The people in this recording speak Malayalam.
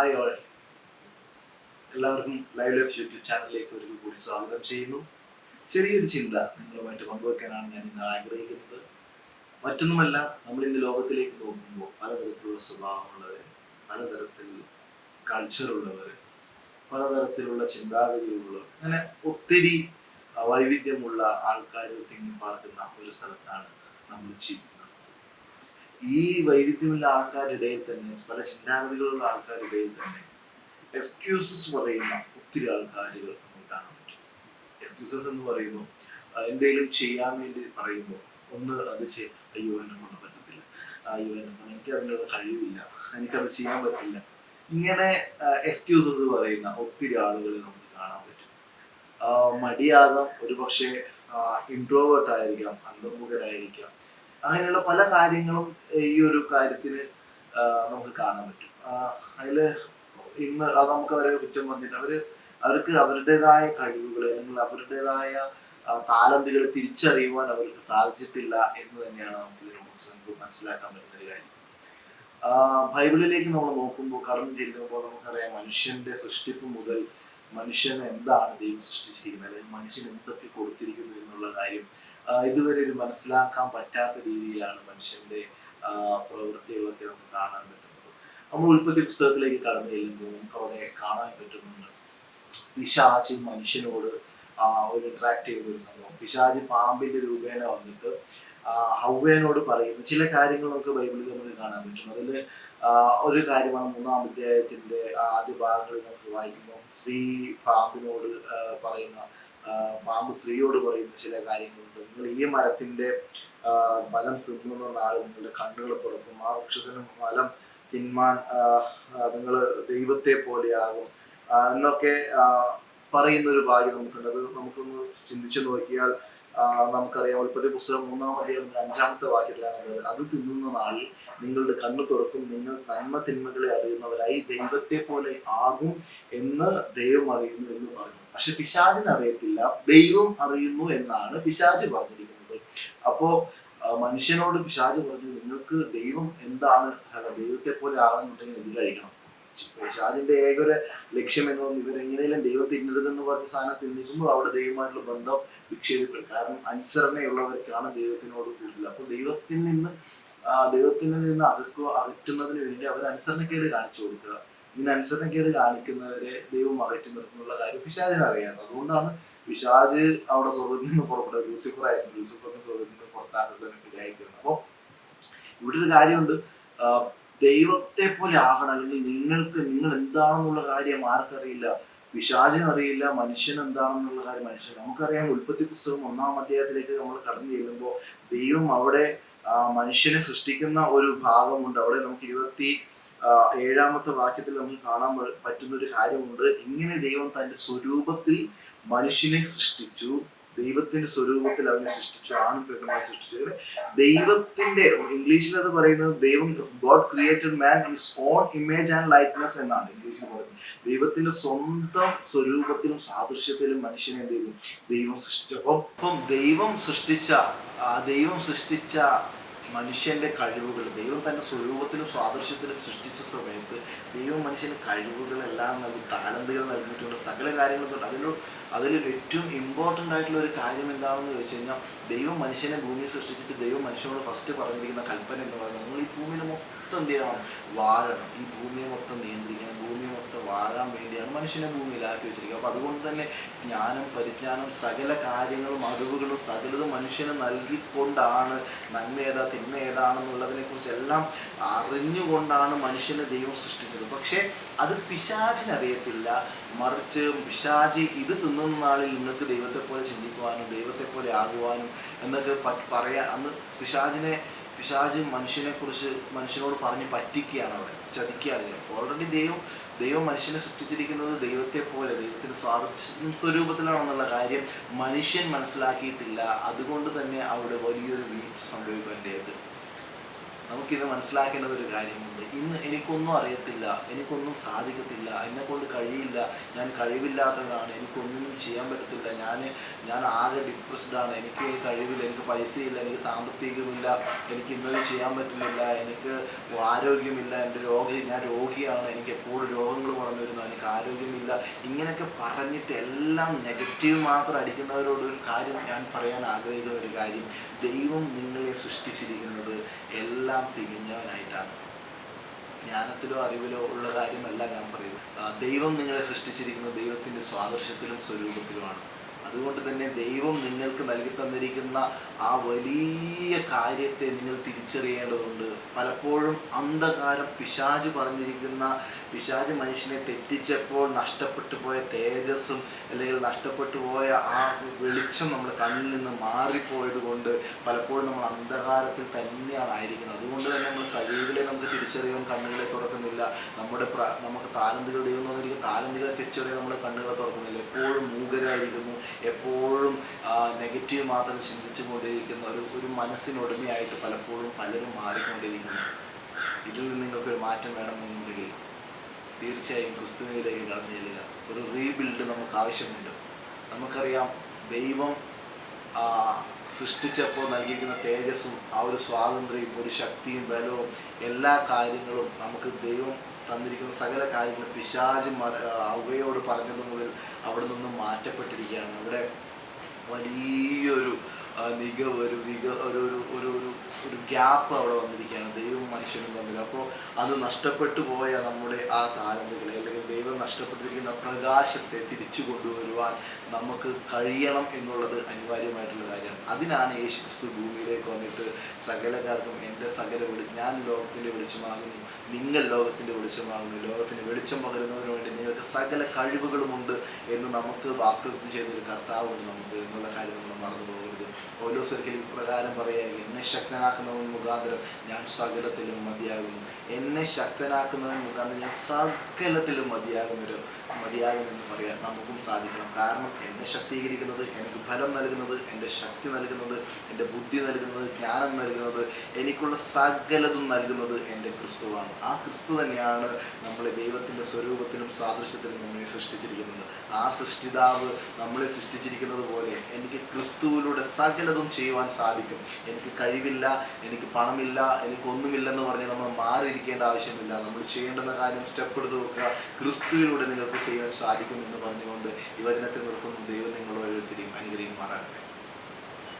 ഹായ് ഓൾ എല്ലാവർക്കും ലൈവ് ലൈഫ് യൂട്യൂബ് ചാനലിലേക്ക് ഒരിക്കൽ കൂടി സ്വാഗതം ചെയ്യുന്നു. ചെറിയൊരു ചിന്ത നിങ്ങളുമായിട്ട് പങ്കുവെക്കാനാണ് ഞാൻ ഇന്ന് ആഗ്രഹിക്കുന്നത്. മറ്റൊന്നുമല്ല നമ്മൾ ഇന്ന് ലോകത്തിലേക്ക് നോക്കുമ്പോൾ പലതരത്തിലുള്ള സ്വഭാവമുള്ളവർ പലതരത്തിൽ കൾച്ചറുള്ളവർ പലതരത്തിലുള്ള ചിന്താഗതികളുള്ളവർ അങ്ങനെ ഒത്തിരി വൈവിധ്യമുള്ള ആൾക്കാർ തിങ്ങി പാർക്കുന്ന ഒരു സ്ഥലത്താണ് നമ്മൾ ജീവിക്കുന്നത്. ഈ വൈവിധ്യമുള്ള ആൾക്കാരുടെ തന്നെ പല ചിന്താഗതികളുള്ള ആൾക്കാരുടെ തന്നെ എക്സ്ക്യൂസസ് പറയുന്ന ഒത്തിരി ആൾക്കാരുകൾ നമുക്ക് കാണാൻ പറ്റും. എക്സ്ക്യൂസസ് എന്ന് പറയുമ്പോൾ എന്തെങ്കിലും ചെയ്യാൻ വേണ്ടി പറയുമ്പോൾ ഒന്ന് അത് ചെയ്യ അയ്യോ എന്നെ കൊണ്ട് പറ്റത്തില്ല. അയ്യോ എന്നെ കൊണ്ട് എനിക്ക് അതിനുള്ള കഴിവില്ല. എനിക്കത് ചെയ്യാൻ പറ്റില്ല. ഇങ്ങനെ എക്സ്ക്യൂസസ് പറയുന്ന ഒത്തിരി ആളുകളെ നമുക്ക് കാണാൻ പറ്റും. മടിയാകാം മടിയാകാം. ഒരുപക്ഷെ ഇൻട്രോവേർട്ട് ആയിരിക്കാം അന്തർമുഖരായിരിക്കാം അങ്ങനെയുള്ള പല കാര്യങ്ങളും ഈ ഒരു കാര്യത്തിന് നമുക്ക് കാണാൻ പറ്റും. അതിൽ ഇന്ന് അത് നമുക്ക് അവരെ കുറ്റം വന്നിട്ട് അവർ അവർക്ക് അവരുടേതായ കഴിവുകൾ അല്ലെങ്കിൽ അവരുടേതായ താലന്തുകൾ തിരിച്ചറിയുവാൻ അവർക്ക് സാധിച്ചിട്ടില്ല എന്ന് തന്നെയാണ് നമുക്ക് ഇതിനെക്കുറിച്ച് നമുക്ക് മനസ്സിലാക്കാൻ പറ്റുന്ന ഒരു കാര്യം. ബൈബിളിലേക്ക് നമ്മൾ നോക്കുമ്പോൾ കടന്നു ചെല്ലുമ്പോൾ നമുക്കറിയാം മനുഷ്യന്റെ സൃഷ്ടിപ്പ് മുതൽ മനുഷ്യന് എന്താണ് ദൈവം സൃഷ്ടിച്ചിരിക്കുന്നത് അല്ലെങ്കിൽ മനുഷ്യൻ എന്തൊക്കെ കൊടുത്തിരിക്കുന്നു എന്നുള്ള കാര്യം ഇതുവരെ ഒരു മനസ്സിലാക്കാൻ പറ്റാത്ത രീതിയിലാണ് മനുഷ്യന്റെ പ്രവൃത്തികളൊക്കെ നമുക്ക് കാണാൻ പറ്റുന്നത്. നമ്മൾ ഉൽപ്പത്തി പുസ്തകത്തിലേക്ക് കടന്നു ചെല്ലുമ്പോൾ നമുക്ക് അവിടെ കാണാൻ പറ്റുന്നുണ്ട് പിശാചി മനുഷ്യനോട് ഒരു അട്രാക്ട് ചെയ്യുന്ന ഒരു സംഭവം. പിശാചി പാമ്പിന്റെ രൂപേണ വന്നിട്ട് ഹൗവേനോട് പറയുന്ന. ചില കാര്യങ്ങൾ നമുക്ക് ബൈബിളിൽ നമുക്ക് കാണാൻ പറ്റും അതിൽ ഒരു കാര്യമാണ് മൂന്നാം അധ്യായത്തിന്റെ ആദ്യ ഭാഗങ്ങളിൽ നമുക്ക് വായിക്കുമ്പോൾ സ്ത്രീ പാമ്പിനോട് പറയുന്ന പാമ്പ് സ്ത്രീയോട് പറയുന്ന ചില കാര്യങ്ങളുണ്ട്. നിങ്ങൾ ഈ മരത്തിന്റെ ബലം തിന്നുന്ന നാൾ നിങ്ങളുടെ കണ്ണുകൾ തുറക്കും. ആ വൃക്ഷത്തിന് ഫലം തിന്മാൻ നിങ്ങൾ ദൈവത്തെ പോലെയാകും. എന്നൊക്കെ പറയുന്ന ഒരു ഭാഗ്യം നമുക്കുണ്ട്. അത് നമുക്കൊന്ന് ചിന്തിച്ചു നോക്കിയാൽ നമുക്കറിയാം ഉൽപ്പത്തി പുസ്തകം മൂന്നാം അധ്യായം അഞ്ചാമത്തെ വാക്യത്തിലാണ് അത് തിന്നുന്ന നാളിൽ നിങ്ങളുടെ കണ്ണു തുറക്കും നിങ്ങൾ നന്മ തിന്മകളെ അറിയുന്നവരായി ദൈവത്തെ പോലെ ആകും എന്ന് ദൈവം അറിയുന്നു എന്ന് പറഞ്ഞു. പക്ഷെ പിശാചിന് അറിയത്തില്ല ദൈവം അറിയുന്നു എന്നാണ് പിശാജ് പറഞ്ഞിരിക്കുന്നത്. അപ്പോ മനുഷ്യനോട് പിശാജ് പറഞ്ഞു നിങ്ങൾക്ക് ദൈവം എന്താണ് ദൈവത്തെ പോലെ ആകുന്നുണ്ടെങ്കിൽ എന്ത് കഴിക്കണം? പിശാചിന്റെ ഏക ഒരു ലക്ഷ്യം എന്ന് പറഞ്ഞാൽ ഇവരെങ്ങനെയും ദൈവം തിന്നരുതെന്ന് പറഞ്ഞ സാധനം നിൽക്കുമ്പോൾ അവിടെ ദൈവമായിട്ടുള്ള ബന്ധം വിക്ഷേപിക്കും കാരണം അനുസരണയുള്ളവർക്കാണ് ദൈവത്തിനോട് കൂടുതൽ. അപ്പോൾ ദൈവത്തിൽ നിന്ന് ദൈവത്തിൽ നിന്ന് അകക്കുക അകറ്റുന്നതിന് വേണ്ടി അവർ അനുസരണക്കേട് കാണിച്ചു കൊടുക്കുക. ഇങ്ങനെ അനുസരണക്കേട് കാണിക്കുന്നവരെ ദൈവം അകറ്റി നിർത്തുന്നുള്ള കാര്യം പിശാചിന് അറിയാം അതുകൊണ്ടാണ് പിശാജ് അവിടെ സ്വർഗത്തിൽ നിന്ന് പുറപ്പെടുക ലൂസിഫർ ആയിരുന്നു. ലൂസിഫറിനെ സ്വർഗത്തിൽ നിന്ന് പുറത്താക്കുന്നതിന് ഇടയായിത്തീർന്നു അപ്പോൾ ഇവിടെ ഒരു കാര്യമുണ്ട്. ദൈവത്തെ പോലെ ആകണം. അല്ലെങ്കിൽ നിങ്ങൾക്ക് നിങ്ങൾ എന്താണെന്നുള്ള കാര്യം ആർക്കറിയില്ല. പിശാചിനും അറിയില്ല മനുഷ്യൻ എന്താണെന്നുള്ള കാര്യം മനുഷ്യൻ. നമുക്കറിയാം ഉൽപ്പത്തി പുസ്തകം ഒന്നാം അധ്യായത്തിലേക്ക് നമ്മൾ കടന്നു ചെല്ലുമ്പോൾ ദൈവം അവിടെ മനുഷ്യനെ സൃഷ്ടിക്കുന്ന ഒരു ഭാഗമുണ്ട്. അവിടെ നമുക്ക് ഇരുപത്തി ഏഴാമത്തെ വാക്യത്തിൽ നമുക്ക് കാണാൻ പറ്റുന്ന ഒരു കാര്യമുണ്ട്. ഇങ്ങനെ ദൈവം തന്റെ സ്വരൂപത്തിൽ മനുഷ്യനെ സൃഷ്ടിച്ചു. ദൈവത്തിന്റെ സ്വരൂപത്തിൽ അവനെ സൃഷ്ടിച്ചു ആണും പെണ്ണുമായി സൃഷ്ടിച്ചു. അങ്ങനെ ദൈവത്തിന്റെ ഇംഗ്ലീഷിൽ അത് പറയുന്നത് ദൈവം God created man his own image and likeness എന്നാണ് ഇംഗ്ലീഷിൽ പറയുന്നത്. ദൈവത്തിന്റെ സ്വന്തം സ്വരൂപത്തിലും സാദൃശ്യത്തിലും മനുഷ്യനെ എന്ത് ചെയ്തു? ദൈവം സൃഷ്ടിച്ചു. അപ്പം ദൈവം സൃഷ്ടിച്ച ദൈവം സൃഷ്ടിച്ച മനുഷ്യന്റെ കഴിവുകൾ ദൈവം തന്റെ സ്വരൂപത്തിലും സ്വാദൃശ്യത്തിലും സൃഷ്ടിച്ച സമയത്ത് ദൈവം മനുഷ്യന് കഴിവുകളെല്ലാം നൽകി താലന്തുകൾ നൽകിയിട്ടുണ്ട് സകല കാര്യങ്ങളും അതിലൊരു അതിൽ ഏറ്റവും ഇമ്പോർട്ടന്റ് ആയിട്ടുള്ള ഒരു കാര്യം എന്താണെന്ന് ചോദിച്ചു കഴിഞ്ഞാൽ ദൈവം മനുഷ്യനെ ഭൂമിയിൽ സൃഷ്ടിച്ചിട്ട് ദൈവം മനുഷ്യനോട് ഫസ്റ്റ് പറഞ്ഞിരിക്കുന്ന കൽപ്പന എന്ന് പറയുന്നത് നമ്മൾ ഈ ഭൂമിയിൽ മൊത്തം എന്ത് ചെയ്യണം വാഴണം. ഈ ഭൂമിയെ മൊത്തം നിയന്ത്രിക്കണം. ഭൂമിയെ മൊത്തം വാഴാൻ വേണ്ടിയാണ് മനുഷ്യനെ ഭൂമിയിലാക്കി വെച്ചിരിക്കുക അപ്പം അതുകൊണ്ട് തന്നെ ജ്ഞാനം പരിജ്ഞാനം സകല കാര്യങ്ങളും അറിവുകളും സകലതും മനുഷ്യന് നൽകിക്കൊണ്ടാണ് നന്മ ഏതാ തിന്മ ഏതാണെന്നുള്ളതിനെ കുറിച്ചെല്ലാം അറിഞ്ഞുകൊണ്ടാണ് മനുഷ്യനെ ദൈവം സൃഷ്ടിച്ചത്. പക്ഷേ അത് പിശാചിനറിയത്തില്ല. മറിച്ച് പിശാചി ഇത് തിന്നുന്ന നാളിൽ നിങ്ങൾക്ക് ദൈവത്തെ പോലെ ചിന്തിക്കുവാനും ദൈവത്തെ പോലെ ആകുവാനും എന്നൊക്കെ പറയാ അന്ന് പിശാചിനെ പിശാച് മനുഷ്യനെ കുറിച്ച് മനുഷ്യനോട് പറഞ്ഞ് പറ്റിക്കുകയാണ് അവിടെ ചതിക്കുകയാണ് ഓൾറെഡി ദൈവം ദൈവം മനുഷ്യനെ സൃഷ്ടിച്ചിരിക്കുന്നത് ദൈവത്തെ പോലെ ദൈവത്തിന് സ്വാതന്ത്ര്യ സ്വരൂപത്തിലാണെന്നുള്ള കാര്യം മനുഷ്യൻ മനസ്സിലാക്കിയിട്ടില്ല. അതുകൊണ്ട് തന്നെ അവിടെ വലിയൊരു വീഴ്ച സംഭവിക്കേണ്ടത്. നമുക്കിത് മനസ്സിലാക്കേണ്ടത് ഒരു കാര്യമുണ്ട്. ഇന്ന് എനിക്കൊന്നും അറിയത്തില്ല എനിക്കൊന്നും സാധിക്കത്തില്ല എന്നെ കൊണ്ട് കഴിയില്ല ഞാൻ കഴിവില്ലാത്തവനാണ് എനിക്കൊന്നും ചെയ്യാൻ പറ്റത്തില്ല ഞാൻ ഞാൻ ആകെ ഡിപ്രസ്ഡ് ആണ് എനിക്ക് കഴിവില്ല എനിക്ക് പൈസയില്ല എനിക്ക് സാമ്പത്തികമില്ല എനിക്ക് ഇന്നത് ചെയ്യാൻ പറ്റുന്നില്ല എനിക്ക് ആരോഗ്യമില്ല എന്റെ രോഗി ഞാൻ രോഗിയാണ് എനിക്ക് എപ്പോഴും രോഗങ്ങൾ കുറഞ്ഞു വരുന്നു എനിക്ക് ആരോഗ്യമില്ല. ഇങ്ങനെയൊക്കെ പറഞ്ഞിട്ട് എല്ലാം നെഗറ്റീവ് മാത്രം അടിക്കുന്നവരോട് ഒരു കാര്യം ഞാൻ പറയാൻ ആഗ്രഹിക്കുന്ന ഒരു കാര്യം ദൈവം നിങ്ങളെ സൃഷ്ടിച്ചിരിക്കുന്നത് എല്ലാം തികഞ്ഞവനായിട്ടാണ്. ജ്ഞാനത്തിലോ അറിവിലോ ഉള്ള കാര്യമല്ല ഞാൻ പറയുന്നത്. ദൈവം നിങ്ങളെ സൃഷ്ടിച്ചിരിക്കുന്നത് ദൈവത്തിന്റെ സ്വാദർശത്തിലും സ്വരൂപത്തിലുമാണ്. അതുകൊണ്ട് തന്നെ ദൈവം നിങ്ങൾക്ക് നൽകി തന്നിരിക്കുന്ന ആ വലിയ കാര്യത്തെ നിങ്ങൾ തിരിച്ചറിയേണ്ടതുണ്ട്. പലപ്പോഴും അന്ധകാരം പിശാജ് പറഞ്ഞിരിക്കുന്ന പിശാജ് മനുഷ്യനെ തെറ്റിച്ചപ്പോൾ നഷ്ടപ്പെട്ടു പോയ തേജസ്സും അല്ലെങ്കിൽ നഷ്ടപ്പെട്ടു പോയ ആ വെളിച്ചം നമ്മുടെ കണ്ണിൽ നിന്ന് മാറിപ്പോയത് കൊണ്ട് പലപ്പോഴും നമ്മൾ അന്ധകാരത്തിൽ തന്നെയാണ് ആയിരിക്കുന്നത്. അതുകൊണ്ട് തന്നെ നമ്മൾ കഴിവുകളെ തിരിച്ചറിയാൻ കണ്ണുകളെ തുറക്കുന്നില്ല. നമ്മുടെ നമുക്ക് താലന്തുകൾ ദൈവം തന്നിരിക്കുന്ന താലന്തുകളെ തിരിച്ചറിയാൻ നമ്മുടെ കണ്ണുകളെ തുറക്കുന്നില്ല. എപ്പോഴും മൂകരായിരിക്കുന്നു. എപ്പോഴും നെഗറ്റീവ് മാത്രം ചിന്തിച്ചു കൊണ്ടിരിക്കുന്ന ഒരു ഒരു മനസ്സിനുടമയായിട്ട് പലപ്പോഴും പലരും മാറിക്കൊണ്ടിരിക്കുന്നു ഇതിൽ നിന്ന് നിങ്ങൾക്കൊരു മാറ്റം വേണമെന്നുണ്ടെങ്കിൽ തീർച്ചയായും ക്രിസ്തുവിലേക്ക് കടന്നു ചെല്ലുക. ഒരു റീബിൽഡ് നമുക്ക് ആവശ്യമുണ്ട്. നമുക്കറിയാം ദൈവം സൃഷ്ടിച്ചപ്പോൾ നൽകിയിരിക്കുന്ന തേജസ്സും ആ ഒരു സ്വാതന്ത്ര്യവും ഒരു ശക്തിയും ബലവും എല്ലാ കാര്യങ്ങളും നമുക്ക് ദൈവം തന്നിരിക്കുന്ന സകല കാര്യങ്ങൾ പിശാചി അവയോട് പറഞ്ഞത് മുതൽ അവിടെ നിന്ന് മാറ്റപ്പെട്ടിരിക്കുകയാണ്. അവിടെ വലിയൊരു നികവ് ഒരു വിക ഒരു ഒരു ഒരു ഒരു ഗ്യാപ്പ് അവിടെ വന്നിരിക്കുകയാണ് ദൈവവും മനുഷ്യനും തമ്മിൽ. അപ്പോൾ അത് നഷ്ടപ്പെട്ടു പോയ നമ്മുടെ ആ താരന്തുകളെ ദൈവം നഷ്ടപ്പെട്ടിരിക്കുന്ന പ്രകാശത്തെ തിരിച്ചു കൊണ്ടുവരുവാൻ നമുക്ക് കഴിയണം എന്നുള്ളത് അനിവാര്യമായിട്ടുള്ള കാര്യമാണ്. അതിനാണ് യേശു ക്രിസ്തു ഭൂമിയിലേക്ക് വന്നിട്ട് സകലകാർക്കും എന്റെ സകല വെളി ഞാൻ ലോകത്തിന്റെ വെളിച്ചമാകുന്നു നിങ്ങൾ ലോകത്തിന്റെ വെളിച്ചമാകുന്നു ലോകത്തിന് വെളിച്ചം പകരുന്നതിന് വേണ്ടി നിങ്ങൾക്ക് സകല കഴിവുകളുമുണ്ട് എന്ന് നമുക്ക് വാക്തത്വം ചെയ്തൊരു കർത്താവുണ്ട് നമുക്ക് എന്നുള്ള കാര്യം നമ്മൾ മറന്നു ഒരിക്കലും പ്രകാരം പറയാൻ എന്നെ ശക്തനാക്കുന്നവൻ മുഖാന്തരം ഞാൻ സകലത്തിലും മതിയാകുന്നു. എന്നെ ശക്തനാക്കുന്നവൻ മുഖാന്തരം ഞാൻ സകലത്തിലും മതിയാകുന്നൊരു മതിയാകുമെന്ന് പറയാൻ നമുക്കും സാധിക്കണം. കാരണം എന്നെ ശക്തീകരിക്കുന്നത് എനിക്ക് ഫലം നൽകുന്നത് എന്റെ ശക്തി നൽകുന്നത് എന്റെ ബുദ്ധി നൽകുന്നത് ജ്ഞാനം നൽകുന്നത് എനിക്കുള്ള സകലതും നൽകുന്നത് എന്റെ ക്രിസ്തുവാണ്. ആ ക്രിസ്തു തന്നെയാണ് നമ്മളെ ദൈവത്തിന്റെ സ്വരൂപത്തിലും സാദൃശ്യത്തിലും നമ്മളെ സൃഷ്ടിച്ചിരിക്കുന്നത്. ആ സൃഷ്ടിതാവ് നമ്മളെ സൃഷ്ടിച്ചിരിക്കുന്നത് പോലെ എനിക്ക് ക്രിസ്തുവിലൂടെ സകലതും ചെയ്യുവാൻ സാധിക്കും. എനിക്ക് കഴിവില്ല എനിക്ക് പണമില്ല എനിക്കൊന്നുമില്ലെന്ന് പറഞ്ഞ് നമ്മൾ മാറിയിരിക്കേണ്ട ആവശ്യമില്ല. നമ്മൾ ചെയ്യേണ്ടുന്ന കാര്യം സ്റ്റെപ്പ് എടുത്ത് നോക്കുക. ക്രിസ്തുവിലൂടെ നിങ്ങൾക്ക് ചെയ്യാൻ സാധിക്കും എന്ന് പറഞ്ഞുകൊണ്ട് യുവജനത്തെ നിർത്തുന്നു. ദൈവം നിങ്ങളോരോരുത്തരെയും അനുഗ്രഹിക്കുമാറാകട്ടെ.